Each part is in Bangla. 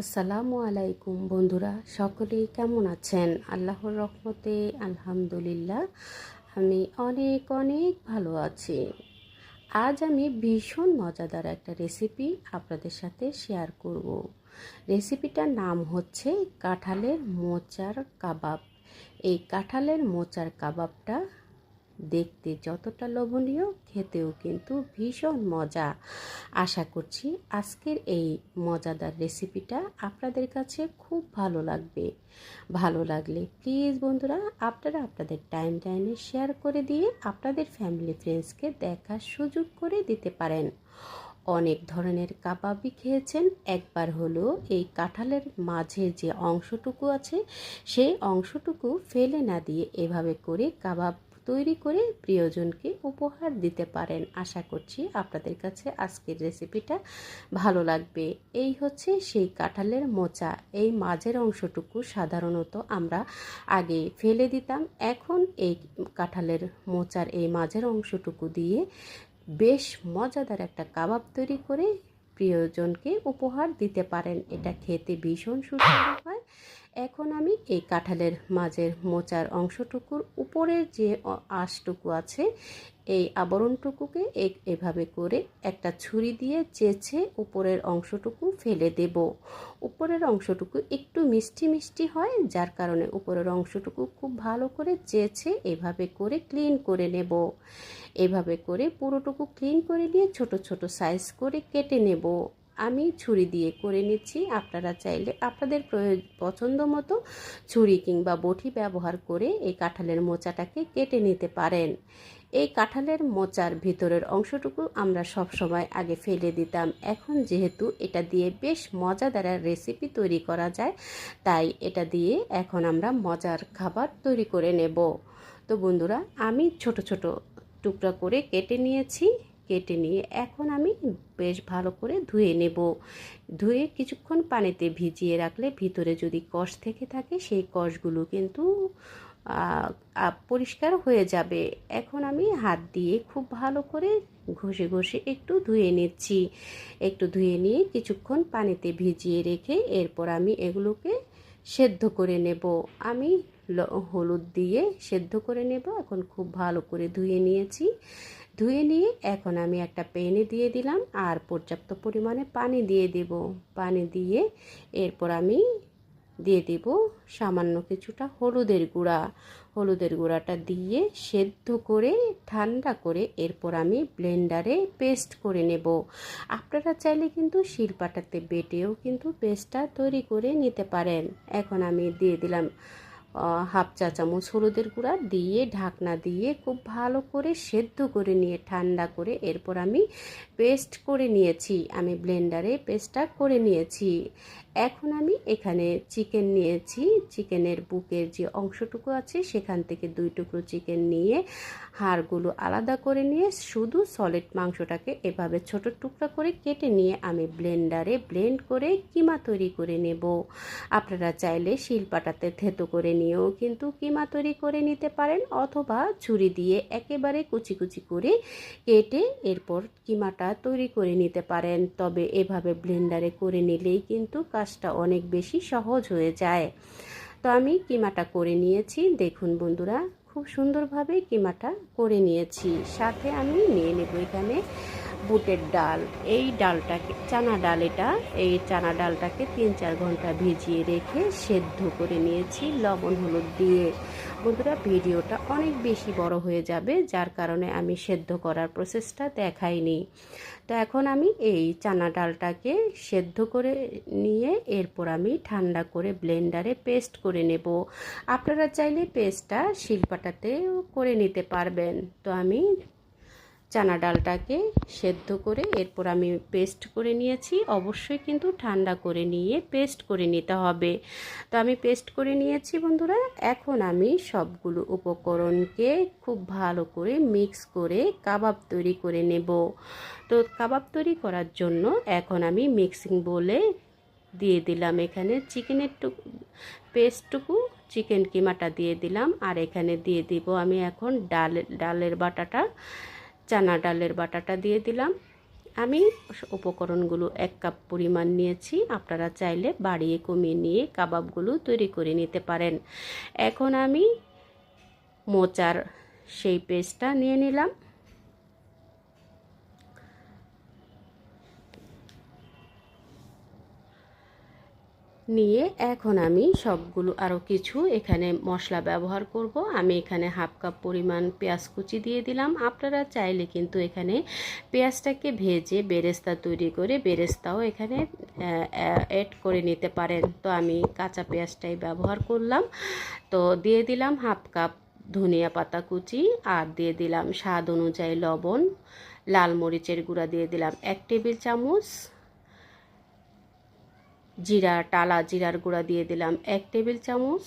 আসসালামু আলাইকুম বন্ধুরা, সকলেই কেমন আছেন? আল্লাহর রহমতে আলহামদুলিল্লাহ, আমি অনেক অনেক ভালো আছি। আজ আমি ভীষণ মজাদার একটা রেসিপি আপনাদের সাথে শেয়ার করব। রেসিপিটার নাম হচ্ছে কাঁঠালের মোচার কাবাব। এই কাঁঠালের মোচার কাবাবটা দেখতে যতটা লোভনীয়, খেতেও কিন্তু ভীষণ মজা। আশা করছি আজকের এই মজাদার রেসিপিটা আপনাদের কাছে খুব ভালো লাগবে। ভালো লাগলে প্লিজ বন্ধুরা, আপনারা আপনাদের টাইম টাইমে শেয়ার করে দিয়ে আপনাদের ফ্যামিলি ফ্রেন্ডসকে দেখার সুযোগ করে দিতে পারেন। অনেক ধরনের কাবাবই খেয়েছেন। একবার হলো এই কাঁঠালের মাঝে যে অংশটুকু আছে, সেই অংশটুকু ফেলে না দিয়ে এভাবে করে কাবাব তৈরি করে প্রিয়জনকে উপহার দিতে পারেন। আশা করছি আপনাদের কাছে আজকের রেসিপিটা ভালো লাগবে। এই হচ্ছে সেই কাঁঠালের মোচা। এই মাঝের অংশটুকু সাধারণত আমরা আগে ফেলে দিতাম। এখন এই কাঁঠালের মোচার এই মাঝের অংশটুকু দিয়ে বেশ মজাদার একটা কাবাব তৈরি করে প্রিয়জনকে উপহার দিতে পারেন। এটা খেতে ভীষণ সুস্বাদু হয়। এখন আমি এই কাঁঠালের মাঝের মোচার অংশটুকুর উপরের যে আঁশটুকু আছে, এই আবরণটুকুকে এভাবে করে একটা ছুরি দিয়ে চেঁচে উপরের অংশটুকু ফেলে দেব। উপরের অংশটুকু একটু মিষ্টি মিষ্টি হয়, যার কারণে উপরের অংশটুকু খুব ভালো করে চেঁচে এভাবে করে ক্লিন করে নেব। এভাবে করে পুরোটুকু ক্লিন করে নিয়ে ছোট ছোট সাইজ করে কেটে নেব। আমি ছুরি দিয়ে করে নিচ্ছি। আপনারা চাইলে আপনাদের পছন্দ মতো ছুরি কিংবা বটি ব্যবহার করে এই কাঁঠালের মোচাটাকে কেটে নিতে পারেন। এই কাঁঠালের মোচার ভিতরের অংশটুকু আমরা সব সময় আগে ফেলে দিতাম। এখন যেহেতু এটা দিয়ে বেশ মজাদার রেসিপি তৈরি করা যায়, তাই এটা দিয়ে এখন আমরা মজার খাবার তৈরি করে নেব। তো বন্ধুরা, আমি ছোট ছোট টুকরা করে কেটে নিয়েছি। কেটে নিয়ে এখন আমি বেশ ভালো করে ধুয়ে নেব। ধুয়ে কিছুক্ষণ পানিতে ভিজিয়ে রাখলে ভিতরে যদি কষ থেকে থাকে, সেই কষগুলো কিন্তু পরিষ্কার হয়ে যাবে। এখন আমি হাত দিয়ে খুব ভালো করে ঘষে ঘষে একটু ধুয়ে নিচ্ছি। একটু ধুয়ে নিয়ে কিছুক্ষণ পানিতে ভিজিয়ে রেখে এরপর আমি এগুলোকে সেদ্ধ করে নেব। আমি হলুদ দিয়ে সেদ্ধ করে নেব। এখন খুব ভালো করে ধুয়ে নিয়েছি। ধুয়ে নিয়ে এখন আমি একটা পেনে দিয়ে দিলাম আর পর্যাপ্ত পরিমাণে পানি দিয়ে দেব। পানি দিয়ে এরপর আমি দিয়ে দেব সামান্য কিছুটা হলুদের গুঁড়া। হলুদের গুঁড়াটা দিয়ে সেদ্ধ করে, ঠান্ডা করে এরপর আমি ব্লেন্ডারে পেস্ট করে নেব। আপনারা চাইলে কিন্তু শিলপাটাতে বেটেও কিন্তু পেস্টটা তৈরি করে নিতে পারেন। এখন আমি দিয়ে দিলাম হাফ চা চামচ হলুদের গুঁড়া দিয়ে ঢাকনা দিয়ে খুব ভালো করে সেদ্ধ করে নিয়ে ঠান্ডা করে এরপর আমি পেস্ট করে নিয়েছি। আমি ব্লেন্ডারে পেস্টটা করে নিয়েছি। এখন আমি এখানে চিকেন নিয়েছি। চিকেনের বুকের যে অংশটুকু আছে সেখান থেকে দুই টুকরো চিকেন নিয়ে হাড়গুলো আলাদা করে নিয়ে শুধু সলিড মাংসটাকে এভাবে ছোট টুকরা করে কেটে নিয়ে আমি ব্লেন্ডারে ব্লেন্ড করে কিমা তৈরি করে নেব। আপনারা চাইলে শিলপাটাতে থেতো করে নিয়েও কিন্তু কিমা তৈরি করে নিতে পারেন অথবা ছুরি দিয়ে একেবারে কুচি কুচি করে কেটে এরপর কিমাটা তৈরি করে নিতে পারেন। তবে এভাবে ব্লেন্ডারে করে নিলেই কিন্তু কাজটা অনেক বেশি সহজ হয়ে যায়। তো আমি কিমাটা করে নিয়েছি। দেখুন বন্ধুরা, খুব সুন্দরভাবে কিমাটা করে নিয়েছি। সাথে আমি নিয়ে নেব এখানে বুটের ডাল। এই ডালটাকে, চানা ডাল এটা, এই চানা ডালটাকে তিন চার ঘণ্টা ভিজিয়ে রেখে সেদ্ধ করে নিয়েছি লবণ, হলুদ দিয়ে। বন্ধুরা, ভিডিওটা অনেক বেশি বড় হয়ে যাবে, যার কারণে আমি সেদ্ধ করার প্রসেসটা দেখাইনি। তো এখন আমি এই চানা ডালটাকে সেদ্ধ করে নিয়ে এরপর আমি ঠান্ডা করে ব্লেন্ডারে পেস্ট করে নেব। আপনারা চাইলে পেস্টটা শিলপাটাতেও করে নিতে পারবেন। তো আমি চানা ডালটাকে সেদ্ধ করে এরপর আমি পেস্ট করে নিয়েছি। অবশ্যই কিন্তু ঠান্ডা করে নিয়ে পেস্ট করে নিতে হবে। তো আমি পেস্ট করে নিয়েছি বন্ধুরা। এখন আমি সবগুলো উপকরণকে খুব ভালো করে মিক্স করে কাবাব তৈরি করে নেব। তো কাবাব তৈরি করার জন্য এখন আমি মিক্সিং বলে দিয়ে দিলাম এখানে চিকেনের টুকু, পেস্টটুকু চিকেন কিমাটা দিয়ে দিলাম। আর এখানে দিয়ে দিব আমি এখন ডাল, ডালের বাটাটা। চানা ডালের বাটাটা দিয়ে দিলাম। আমি উপকরণগুলো এক কাপ পরিমাণ নিয়েছি। আপনারা চাইলে বাড়িয়ে কমিয়ে নিয়ে কাবাবগুলো তৈরি করে নিতে পারেন। এখন আমি মোচার সেই পেস্টটা নিয়ে নিলাম। নিয়ে এখন আমি সবগুলো আরও কিছু এখানে মশলা ব্যবহার করব। আমি এখানে হাফ কাপ পরিমাণ পেঁয়াজ কুচি দিয়ে দিলাম। আপনারা চাইলে কিন্তু এখানে পেঁয়াজটাকে ভেজে বেরেস্তা তৈরি করে বেরেস্তাও এখানে অ্যাড করে নিতে পারেন। তো আমি কাঁচা পেঁয়াজটাই ব্যবহার করলাম। তো দিয়ে দিলাম হাফ কাপ ধনিয়া পাতা কুচি আর দিয়ে দিলাম স্বাদ অনুযায়ী লবণ, লাল মরিচের গুঁড়া দিয়ে দিলাম এক টেবিল চামচ। জিরা, টালা, জিরার গুঁড়া দিয়ে দিলাম এক টেবিল চামচ।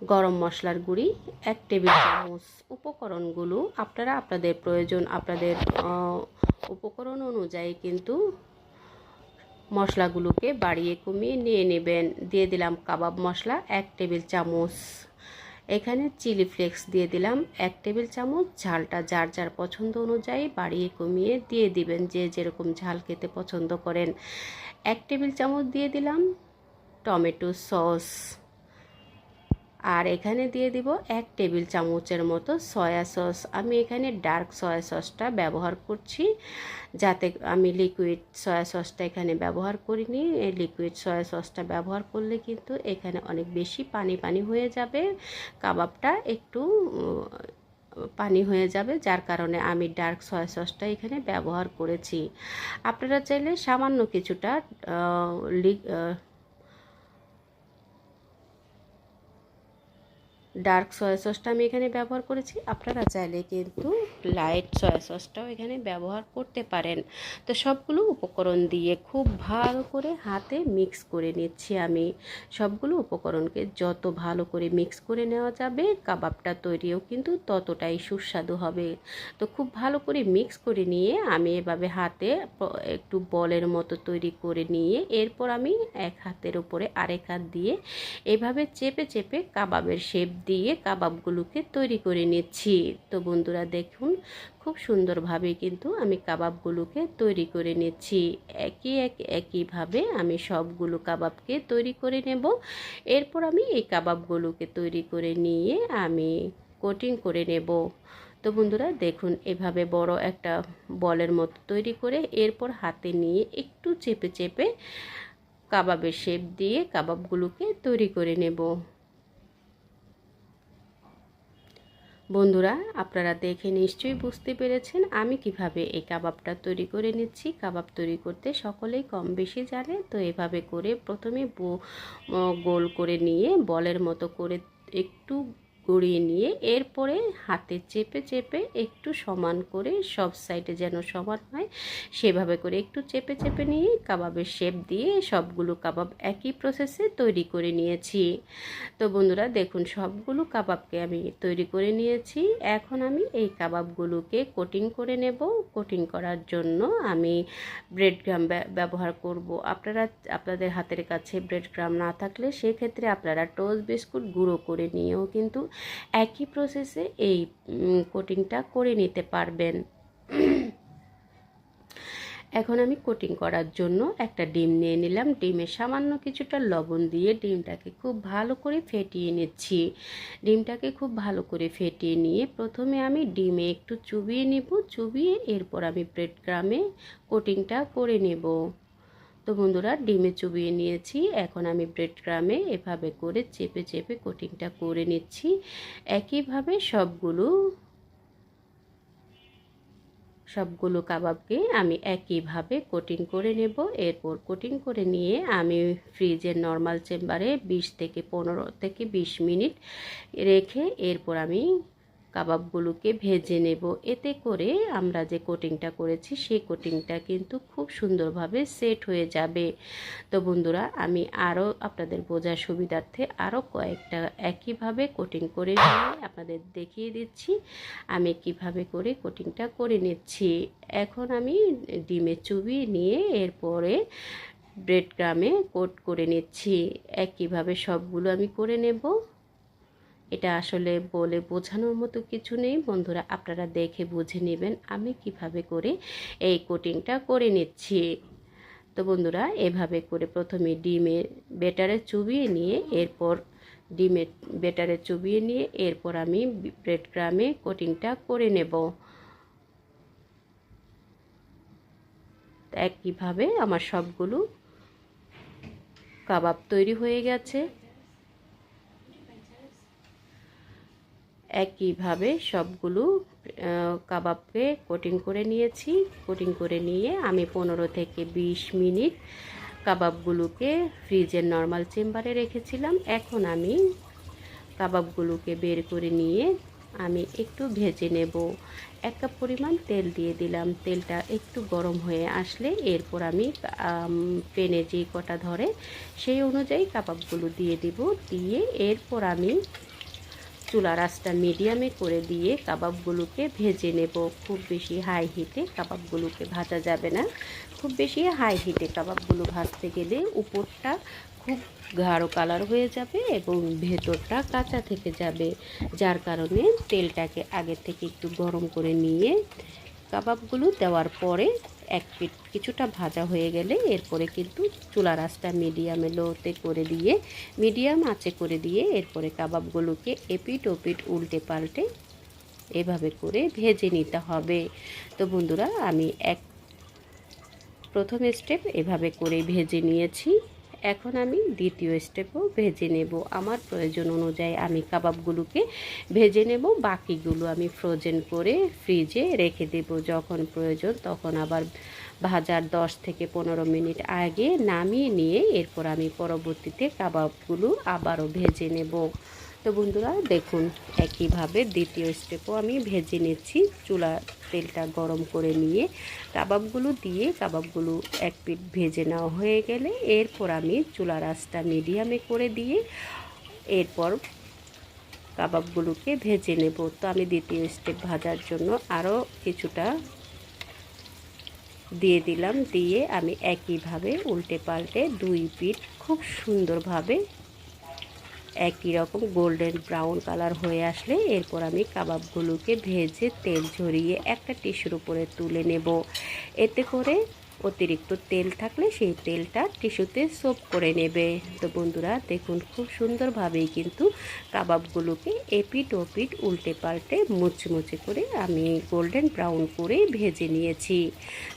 গরম মশলার গুঁড়ি এক টেবিল চামচ। উপকরণগুলো আপনারা আপনাদের প্রয়োজন, আপনাদের উপকরণ অনুযায়ী কিন্তু মশলাগুলোকে বাড়িয়ে কমিয়ে নিয়ে নেবেন। দিয়ে দিলাম কাবাব মশলা এক টেবিল চামচ। এখানে চিলি ফ্লেক্স দিয়ে দিলাম এক টেবিল চামচ, ঝালটা যার যার পছন্দ অনুযায়ী বাড়িয়ে কমিয়ে দিয়ে দিবেন যে যেরকম ঝাল খেতে পছন্দ করেন। এক টেবিল চামচ দিয়ে দিলাম টমেটো সস। আর এখানে দিয়ে দিব এক টেবিল চামচের মতো সয়া সস। আমি এখানে ডার্ক সয়া সসটা ব্যবহার করছি, যাতে আমি লিকুইড সয়া সসটা এখানে ব্যবহার করিনি। এই লিকুইড সয়া সসটা ব্যবহার করলে কিন্তু এখানে অনেক বেশি পানি পানি হয়ে যাবে, কাবাবটা একটু পানি হয়ে যাবে, যার কারণে আমি ডার্ক সয়া সসটা এখানে ব্যবহার করেছি। আপনারা চাইলে সামান্য কিছুটা ডার্ক সয়া সসটা আমি এখানে ব্যবহার করেছি। আপনারা চাইলে কিন্তু লাইট সয়া সসটাও এখানে ব্যবহার করতে পারেন। তো সবগুলো উপকরণ দিয়ে খুব ভালো করে হাতে মিক্স করে নিচ্ছি আমি। সবগুলো উপকরণকে যত ভালো করে মিক্স করে নেওয়া যাবে, কাবাবটা তৈরিও কিন্তু ততটাই সুস্বাদু হবে। তো খুব ভালো করে মিক্স করে নিয়ে আমি এভাবে হাতে একটু বলের মতো তৈরি করে নিয়ে এরপর আমি এক হাতের উপরে আরেক হাত দিয়ে এভাবে চেপে চেপে কাবাবের শেপ দিয়ে কাবাবগুলোকে তৈরি করে নিচ্ছি। তো বন্ধুরা দেখুন, খুব সুন্দরভাবে কিন্তু আমি কাবাবগুলোকে তৈরি করে নিচ্ছি। একই এক একইভাবে আমি সবগুলো কাবাবকে তৈরি করে নেব। এরপর আমি এই কাবাবগুলোকে তৈরি করে নিয়ে আমি কোটিং করে নেব। তো বন্ধুরা দেখুন, এভাবে বড় একটা বলের মতো তৈরি করে এরপর হাতে নিয়ে একটু চেপে চেপে কাবাবের শেপ দিয়ে কাবাবগুলোকে তৈরি করে নেব। বন্ধুরা, আপনারা দেখে নিশ্চয়ই বুঝতে পেরেছেন আমি কীভাবে এই কাবাবটা তৈরি করে নিচ্ছি। কাবাব তৈরি করতে সকলেই কম বেশি জানে, তো এভাবে করে প্রথমে গোল করে নিয়ে বলের মতো করে একটু গড়িয়ে নিয়ে এরপরে হাতে চেপে চেপে একটু সমান করে সব সাইডে যেন সমান হয়, সেভাবে করে একটু চেপে চেপে নিয়ে কাবাবের শেপ দিয়ে সবগুলো কাবাব একই প্রসেসে তৈরি করে নিয়েছি। তো বন্ধুরা, দেখুন, সবগুলো কাবাবকে আমি তৈরি করে নিয়েছি। এখন আমি এই কাবাবগুলোকে কোটিং করে নেব। কোটিং করার জন্য আমি ব্রেড গ্রাম ব্যবহার করব। আপনারা, আপনাদের হাতের কাছে ব্রেড গ্রাম না থাকলে সেক্ষেত্রে আপনারা টোস্ট বিস্কুট গুঁড়ো করে নিয়েও কিন্তু একই প্রসেসে এই কোটিংটা করে নিতে পারবেন। এখন আমি কোটিং করার জন্য একটা ডিম নিয়ে নিলাম। ডিমে সামান্য কিছুটা লবণ দিয়ে ডিমটাকে খুব ভালো করে ফেটিয়ে নিচ্ছি। ডিমটাকে খুব ভালো করে ফেটিয়ে নিয়ে প্রথমে আমি ডিমে একটু চুবিয়ে নেব। চুবিয়ে এরপর আমি ব্রেড গ্রামে কোটিংটা করে নেব। তো বন্ধুরা, ডিমে চুবিয়ে নিয়েছি। এখন আমি ব্রেড ক্রামে এভাবে করে চেপে চেপে কোটিংটা করে নিচ্ছি। একইভাবে সবগুলো সবগুলো কাবাবকে আমি একইভাবে কোটিং করে নেব। এরপর কোটিং করে নিয়ে আমি ফ্রিজের নর্মাল চেম্বারে ২০ থেকে পনেরো থেকে ২০ মিনিট রেখে এরপর আমি কাবাবগুলোকে ভেজে নেব। এতে করে আমরা যে কোটিংটা করেছি, সেই কোটিংটা কিন্তু খুব সুন্দরভাবে সেট হয়ে যাবে। তো বন্ধুরা, আমি আরও আপনাদের বোঝার সুবিধার্থে আরও কয়েকটা একইভাবে কোটিং করে নিয়ে আপনাদের দেখিয়ে দিচ্ছি, আমি কীভাবে করে কোটিংটা করে নিচ্ছি। এখন আমি ডিমে চুবি নিয়ে এরপরে ব্রেড গ্রামে কোট করে নিচ্ছি। একইভাবে সবগুলো আমি করে নেব। এটা আসলে বলে বোঝানোর মতো কিছু নেই। বন্ধুরা, আপনারা দেখে বুঝে নেবেন আমি কীভাবে করে এই কোটিংটা করে নিচ্ছি। তো বন্ধুরা, এভাবে করে প্রথমে ডিমের বেটারে চুবিয়ে নিয়ে, এরপর ডিমের বেটারে চুবিয়ে নিয়ে, এরপর আমি ব্রেড ক্রামে কোটিংটা করে নেব। একইভাবে আমার সবগুলো কাবাব তৈরি হয়ে গেছে। একইভাবে সবগুলো কাবাবকে কোটিং করে নিয়েছি। কোটিং করে নিয়ে আমি পনেরো থেকে বিশ মিনিট কাবাবগুলোকে ফ্রিজের নর্মাল চেম্বারে রেখেছিলাম। এখন আমি কাবাবগুলোকে বের করে নিয়ে আমি একটু ভেজে নেব। এক কাপ পরিমাণ তেল দিয়ে দিলাম। তেলটা একটু গরম হয়ে আসলে এরপর আমি পেনে যে কটা ধরে সেই অনুযায়ী কাবাবগুলো দিয়ে দিব। দিয়ে এরপর আমি চুলা রাসটা মিডিয়ামে করে দিয়ে কাবাবগুলোকে ভেজে নেব। খুব বেশি হাই হিটে কাবাবগুলোকে ভাজা যাবে না। খুব বেশি হাই হিটে কাবাবগুলো ভাজতে গেলে উপরটা খুব গাঢ় কালার হয়ে যাবে এবং ভেতরটা কাঁচা থেকে যাবে। যার কারণে তেলটাকে আগে থেকে একটু গরম করে নিয়ে কাবাবগুলো দেওয়ার পরে এক পিট কিছুটা ভাজা হয়ে গেলে এরপরে কিন্তু চুলা রাসটা মিডিয়ামে লোতে করে দিয়ে মিডিয়াম আঁচে করে দিয়ে এরপরে কাবাবগুলোকে এপিট ওপিট উল্টে পাল্টে এভাবে করে ভেজে নিতে হবে। তো বন্ধুরা, আমি এক প্রথম স্টেপ এভাবে করে ভেজে নিয়েছি। এখন আমি দ্বিতীয় স্টেপও ভেজে নেব। আমার প্রয়োজন অনুযায়ী আমি কাবাবগুলোকে ভেজে নেব। বাকিগুলো আমি ফ্রোজেন করে ফ্রিজে রেখে দেব। যখন প্রয়োজন তখন আবার ভাজার দশ থেকে পনেরো মিনিট আগে নামিয়ে নিয়ে এরপর আমি পরবর্তীতে কাবাবগুলো আবারও ভেজে নেব। তো বন্ধুরা, দেখুন, একইভাবে দ্বিতীয় স্টেপও আমি ভেজে নিচ্ছি। চুলা তেলটা গরম করে নিয়ে কাবাবগুলো দিয়ে কাবাবগুলো এক পিট ভেজে নেওয়া হয়ে গেলে এরপর আমি চুলা রাসটা মিডিয়ামে করে দিয়ে এরপর কাবাবগুলোকে ভেজে নেব। তো আমি দ্বিতীয় স্টেপ ভাজার জন্য আরও কিছুটা দিয়ে দিলাম। দিয়ে আমি একইভাবে উল্টে পাল্টে দুই পিঠ খুব সুন্দরভাবে একই রকম গোল্ডেন ব্রাউন কালার হয়ে আসলে এরপর আমি কাবাবগুলোকে ভেজে তেল ঝরিয়ে একটা টিস্যুর উপরে তুলে নেব। এতে করে অতিরিক্ত তেল থাকলে সেই তেলটা টিস্যুতে সোপ করে নেবে। তো বন্ধুরা, দেখুন খুব সুন্দরভাবেই কিন্তু কাবাবগুলোকে এপিট ওপিট উল্টে পাল্টে মুচমুচে করে আমি গোল্ডেন ব্রাউন করে ভেজে নিয়েছি।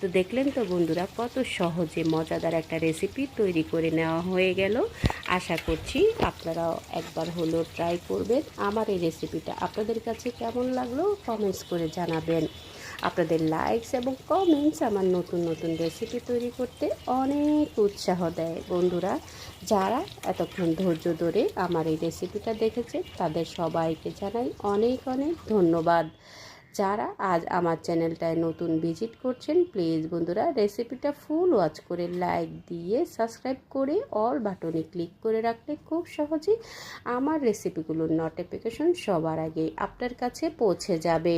তো দেখলেন তো বন্ধুরা, কত সহজে মজাদার একটা রেসিপি তৈরি করে নেওয়া হয়ে গেল। আশা করছি আপনারাও একবার হলো ট্রাই করবেন। আমার এই রেসিপিটা আপনাদের কাছে কেমন লাগল কমেন্টস করে জানাবেন। আপনাদের লাইকস এবং কমেন্টস আমার নতুন নতুন রেসিপি তৈরি করতে অনেক উৎসাহ দেয়। বন্ধুরা, যারা এতক্ষণ ধৈর্য ধরে আমার এই রেসিপিটা দেখেছে তাদের সবাইকে জানাই অনেক অনেক ধন্যবাদ। যারা আজ আমার চ্যানেলটায় নতুন ভিজিট করছেন প্লিজ বন্ধুরা রেসিপিটা ফুল ওয়াচ করে লাইক দিয়ে সাবস্ক্রাইব করে অল বাটনে ক্লিক করে রাখলে খুব সহজেই আমার রেসিপিগুলোর নোটিফিকেশন সবার আগে আপনার কাছে পৌঁছে যাবে।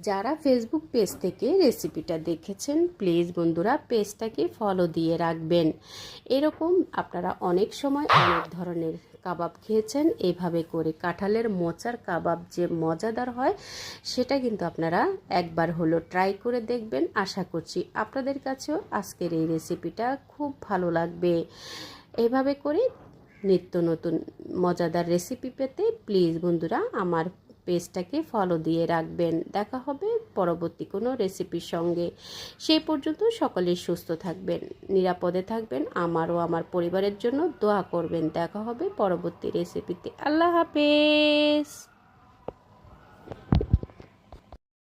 যারা ফেসবুক পেজ থেকে রেসিপিটা দেখেছেন প্লিজ বন্ধুরা পেজটাকে ফলো দিয়ে রাখবেন। এরকম আপনারা অনেক সময় অনেক ধরনের কাবাব খেয়েছেন, এভাবে করে কাঁঠালের মোচার কাবাব যে মজাদার হয়, সেটা কিন্তু আপনারা একবার হলো ট্রাই করে দেখবেন। আশা করছি আপনাদের কাছেও আজকের এই রেসিপিটা খুব ভালো লাগবে। এভাবে করে নিত্য নতুন মজাদার রেসিপি পেতে প্লিজ বন্ধুরা আমার পেজটাকে ফলো দিয়ে রাখবেন। দেখা হবে পরবর্তী কোনো রেসিপির সঙ্গে। সেই পর্যন্ত সকলে সুস্থ থাকবেন, নিরাপদে থাকবেন। আমারও আমার পরিবারের জন্য দোয়া করবেন। দেখা হবে পরবর্তী রেসিপিতে আল্লাহ হাফেজ।